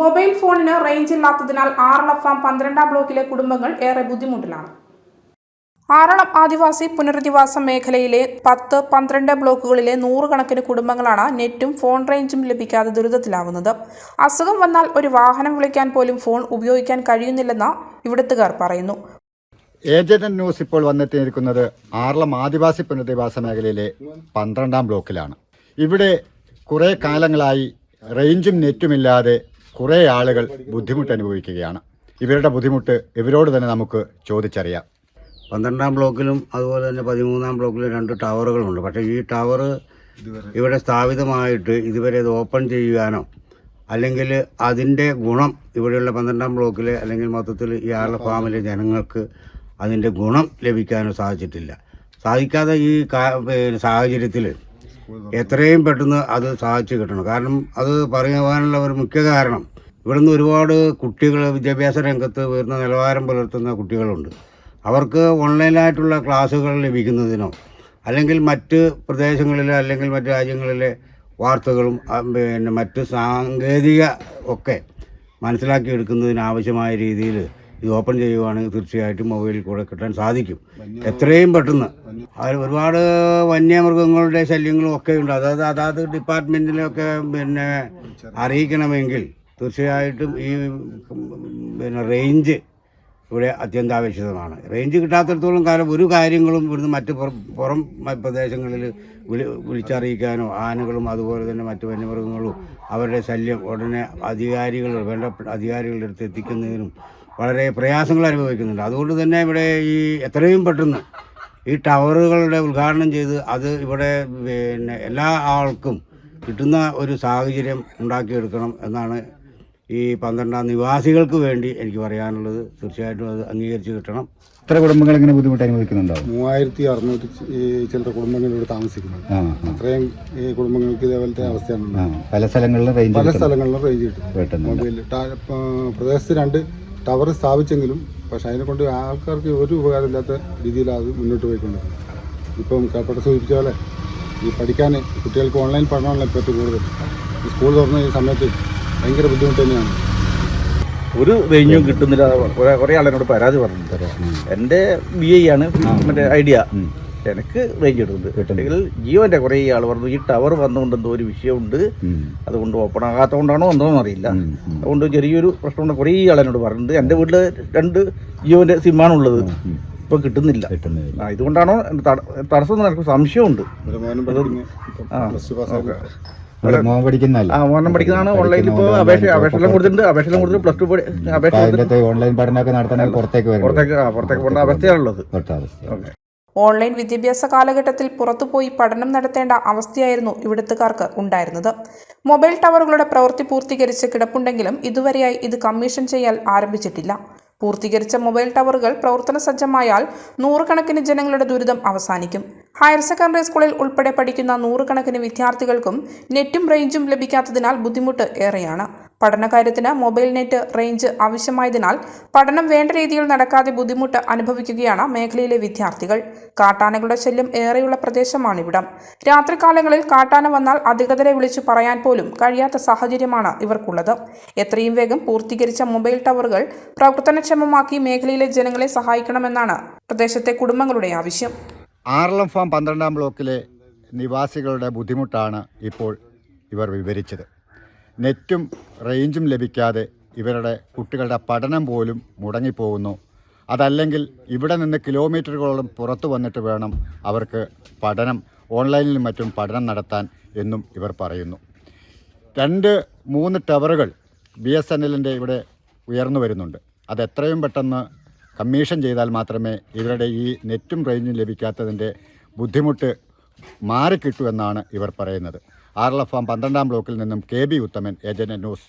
Mobile ഫോണിന് range ഇല്ലാത്തതിനാൽ Aralam farm പന്ത്രണ്ടാം ബ്ലോക്കിലെ കുടുംബങ്ങൾ ഏറെ ബുദ്ധിമുട്ടിലാണ്. ആറളം ആദിവാസി പുനരധിവാസ മേഖലയിലെ പത്ത് പന്ത്രണ്ട് ബ്ലോക്കുകളിലെ നൂറുകണക്കിന് കുടുംബങ്ങളാണ് നെറ്റും ഫോൺ റേഞ്ചും ലഭിക്കാതെ ദുരിതത്തിലാവുന്നത്. അസുഖം വന്നാൽ ഒരു വാഹനം വിളിക്കാൻ പോലും ഫോൺ ഉപയോഗിക്കാൻ കഴിയുന്നില്ലെന്ന് ഇവിടുത്തുകാർ പറയുന്നു. ഏജന്റ് ന്യൂസ് ഇപ്പോൾ വന്നെത്തിയിരിക്കുന്നത് ആറളം ആദിവാസി പുനരധിവാസ മേഖലയിലെ പന്ത്രണ്ടാം ബ്ലോക്കിലാണ്. ഇവിടെ കുറേ കാലങ്ങളായി റേഞ്ചും നെറ്റുമില്ലാതെ കുറേ ആളുകൾ ബുദ്ധിമുട്ട് അനുഭവിക്കുകയാണ്. ഇവരുടെ ബുദ്ധിമുട്ട് ഇവരോട് തന്നെ നമുക്ക് ചോദിച്ചറിയാം. പന്ത്രണ്ടാം ബ്ലോക്കിലും അതുപോലെ തന്നെ പതിമൂന്നാം ബ്ലോക്കിലും രണ്ട് ടവറുകളുണ്ട്. പക്ഷേ ഈ ടവർ ഇവിടെ സ്ഥാപിതമായിട്ട് ഇതുവരെ ഇത് ഓപ്പൺ ചെയ്യുവാനോ അല്ലെങ്കിൽ അതിന്റെ ഗുണം ഇവിടെയുള്ള പന്ത്രണ്ടാം ബ്ലോക്കിലെ അല്ലെങ്കിൽ മൊത്തത്തിൽ ഈ ആളുടെ ഫാമിലെ ജനങ്ങൾക്ക് അതിന്റെ ഗുണം ലഭിക്കാനോ സാധിച്ചിട്ടില്ല. സാധിക്കാതെ ഈ സാഹചര്യത്തിൽ എത്രയും പെട്ടെന്ന് അത് സാധിച്ചു കിട്ടണം. കാരണം അത് പറയുവാനുള്ള ഒരു മുഖ്യ കാരണം ഇവിടുന്ന് ഒരുപാട് കുട്ടികൾ വിദ്യാഭ്യാസ രംഗത്ത് ഉയർന്ന നിലവാരം പുലർത്തുന്ന കുട്ടികളുണ്ട്. അവർക്ക് ഓൺലൈനായിട്ടുള്ള ക്ലാസ്സുകൾ ലഭിക്കുന്നതിനോ അല്ലെങ്കിൽ മറ്റ് പ്രദേശങ്ങളിലെ അല്ലെങ്കിൽ മറ്റ് രാജ്യങ്ങളിലെ വാർത്തകളും പിന്നെ മറ്റ് സാങ്കേതിക ഒക്കെ മനസ്സിലാക്കി എടുക്കുന്നതിന് ആവശ്യമായ രീതിയിൽ ഇത് ഓപ്പൺ ചെയ്യുവാണെങ്കിൽ തീർച്ചയായിട്ടും മൊബൈലിൽ കൂടെ കിട്ടാൻ സാധിക്കും. എത്രയും പെട്ടെന്ന് അതിൽ ഒരുപാട് വന്യമൃഗങ്ങളുടെ ശല്യങ്ങളും ഒക്കെ ഉണ്ട്. അതായത് അതാത് ഡിപ്പാർട്ട്മെന്റിലൊക്കെ പിന്നെ അറിയിക്കണമെങ്കിൽ തീർച്ചയായിട്ടും ഈ പിന്നെ റേഞ്ച് ഇവിടെ അത്യന്താപേക്ഷിതമാണ്. റേഞ്ച് കിട്ടാത്തിടത്തോളം കാലം ഒരു കാര്യങ്ങളും ഇവിടുന്ന് മറ്റ് പുറം പ്രദേശങ്ങളിൽ വിളി വിളിച്ചറിയിക്കാനോ ആനകളും അതുപോലെ തന്നെ മറ്റ് വന്യമൃഗങ്ങളും അവരുടെ ശല്യം ഉടനെ അധികാരികൾ വേണ്ട അധികാരികളുടെ അടുത്ത് എത്തിക്കുന്നതിനും വളരെ പ്രയാസങ്ങൾ അനുഭവിക്കുന്നുണ്ട്. അതുകൊണ്ട് തന്നെ ഇവിടെ ഈ എത്രയും പെട്ടെന്ന് ഈ ടവറുകളുടെ ഉദ്ഘാടനം ചെയ്ത് അത് ഇവിടെ പിന്നെ എല്ലാ ആൾക്കും കിട്ടുന്ന ഒരു സാഹചര്യം ഉണ്ടാക്കിയെടുക്കണം എന്നാണ് ഈ പന്ത്രണ്ടാം നിവാസികൾക്ക് വേണ്ടി എനിക്ക് പറയാനുള്ളത്. തീർച്ചയായിട്ടും അത് അംഗീകരിച്ച് കിട്ടണം. എത്ര കുടുംബങ്ങൾ ഇങ്ങനെ ബുദ്ധിമുട്ട് അനുഭവിക്കുന്നുണ്ടോ മൂവായിരത്തി അറുന്നൂറ്റി ചില കുടുംബങ്ങൾ ഇവിടെ താമസിക്കുന്നു അത്രയും ഈ കുടുംബങ്ങൾക്ക് ഇതേപോലത്തെ അവസ്ഥയാണ്. പല സ്ഥലങ്ങളിലും റേഞ്ച് പല സ്ഥലങ്ങളിലും റേഞ്ച് കിട്ടും. മൊബൈൽ പ്രദേശത്ത് രണ്ട് ടവർ സ്ഥാപിച്ചെങ്കിലും പക്ഷെ അതിനെ കൊണ്ട് ആൾക്കാർക്ക് ഒരു ഉപകാരമില്ലാത്ത രീതിയിലാണ് മുന്നോട്ട് പോയിക്കൊണ്ടിരിക്കുന്നത് ഇപ്പം കൽപ്പട്ട സൂചിപ്പിച്ച പോലെ ഈ പഠിക്കാൻ കുട്ടികൾക്ക് ഓൺലൈൻ പഠനമാണല്ലോ ഇപ്പോൾ കൂടുതൽ. ഈ സ്കൂൾ തുറന്ന ഈ സമയത്ത് ഭയങ്കര ബുദ്ധിമുട്ട് തന്നെയാണ്. ഒരു റേഞ്ചും കിട്ടുന്നില്ല. കുറേ കുറെ ആളെന്നോട് പരാതി പറഞ്ഞിട്ടുണ്ട്. എന്റെ ബി ഐ ആണ്. മറ്റേ ഐഡിയ. എനിക്ക് റേഞ്ച് കിട്ടുന്നുണ്ട്. അല്ലെങ്കിൽ ജിയോന്റെ കുറേ ആൾ പറഞ്ഞു ഈ ടവർ വന്നുകൊണ്ട് എന്തോ ഒരു വിഷയമുണ്ട്. അതുകൊണ്ട് ഓപ്പൺ ആകാത്തതുകൊണ്ടാണോ എന്തോ അറിയില്ല. അതുകൊണ്ട് ചെറിയൊരു പ്രശ്നമുണ്ട്. കുറേ എന്നോട് പറഞ്ഞിട്ടുണ്ട്. എന്റെ വീട്ടിൽ രണ്ട് ജിയോന്റെ സിമ്മാണ് ഉള്ളത് ഇപ്പൊ കിട്ടുന്നില്ല. ആ ഇതുകൊണ്ടാണോ തടസ്സം നടക്ക എനിക്ക് സംശയമുണ്ട്. മോൻ ആ മോനം പഠിക്കുന്നതാണ്. ഓൺലൈനിൽ ഇപ്പോൾ അപേക്ഷ അപേക്ഷയെല്ലാം കൊടുത്തിട്ടുണ്ട്. അപേക്ഷയെല്ലാം കൊടുത്തിട്ട് പ്ലസ് ടു അപേക്ഷ ഓൺലൈൻ പഠനമൊക്കെ നടത്താൻ പുറത്തേക്ക് പുറത്തേക്ക് പുറത്തേക്ക് പോകേണ്ട അവസ്ഥയാണുള്ളത്. ഓക്കെ. ഓൺലൈൻ വിദ്യാഭ്യാസ കാലഘട്ടത്തിൽ പുറത്തുപോയി പഠനം നടത്തേണ്ട അവസ്ഥയായിരുന്നു ഇവിടുത്തുകാർക്ക് ഉണ്ടായിരുന്നത്. മൊബൈൽ ടവറുകളുടെ പ്രവൃത്തി പൂർത്തീകരിച്ച് കിടപ്പുണ്ടെങ്കിലും ഇതുവരെയായി ഇത് കമ്മീഷൻ ചെയ്യാൻ ആരംഭിച്ചിട്ടില്ല. പൂർത്തീകരിച്ച മൊബൈൽ ടവറുകൾ പ്രവർത്തന സജ്ജമായാൽ നൂറുകണക്കിന് ജനങ്ങളുടെ ദുരിതം അവസാനിക്കും. ഹയർ സെക്കൻഡറി സ്കൂളിൽ ഉൾപ്പെടെ പഠിക്കുന്ന നൂറുകണക്കിന് വിദ്യാർത്ഥികൾക്കും നെറ്റും റേഞ്ചും ലഭിക്കാത്തതിനാൽ ബുദ്ധിമുട്ട് ഏറെയാണ്. പഠനകാര്യത്തിന് മൊബൈൽ നെറ്റ് റേഞ്ച് ആവശ്യമായതിനാൽ പഠനം വേണ്ട രീതിയിൽ നടക്കാതെ ബുദ്ധിമുട്ട് അനുഭവിക്കുകയാണ് മേഖലയിലെ വിദ്യാർത്ഥികൾ. കാട്ടാനകളുടെ ശല്യം ഏറെയുള്ള പ്രദേശമാണിവിടം. രാത്രികാലങ്ങളിൽ കാട്ടാന വന്നാൽ അധികൃതരെ വിളിച്ചു പറയാൻ പോലും കഴിയാത്ത സാഹചര്യമാണ് ഇവർക്കുള്ളത്. എത്രയും വേഗം പൂർത്തീകരിച്ച മൊബൈൽ ടവറുകൾ പ്രവർത്തനക്ഷമമാക്കി മേഖലയിലെ ജനങ്ങളെ സഹായിക്കണമെന്നാണ് പ്രദേശത്തെ കുടുംബങ്ങളുടെ ആവശ്യം. ആറളം ഫാം പന്ത്രണ്ടാം ബ്ലോക്കിലെ നിവാസികളുടെ ബുദ്ധിമുട്ടാണ് ഇപ്പോൾ ഇവർ വിവരിച്ചത്. നെറ്റും റേഞ്ചും ലഭിക്കാതെ ഇവരുടെ കുട്ടികളുടെ പഠനം പോലും മുടങ്ങിപ്പോകുന്നു. അതല്ലെങ്കിൽ ഇവിടെ നിന്ന് കിലോമീറ്ററുകളോളം പുറത്തു വന്നിട്ട് വേണം അവർക്ക് പഠനം ഓൺലൈനിലും മറ്റും പഠനം നടത്താൻ എന്നും ഇവർ പറയുന്നു. രണ്ട് മൂന്ന് ടവറുകൾ ബി എസ് എൻ എല്ലിന്റെ ഇവിടെ ഉയർന്നു വരുന്നുണ്ട്. അത് എത്രയും പെട്ടെന്ന് കമ്മീഷൻ ചെയ്താൽ മാത്രമേ ഇവരുടെ ഈ നെറ്റും റേഞ്ചും ലഭിക്കാത്തതിന്റെ ബുദ്ധിമുട്ട് മാറിക്കിട്ടൂ എന്നാണ് ഇവർ പറയുന്നത്. ആർലഫാം പന്ത്രണ്ടാം ബ്ലോക്കിൽ നിന്നും K B Uthaman agent news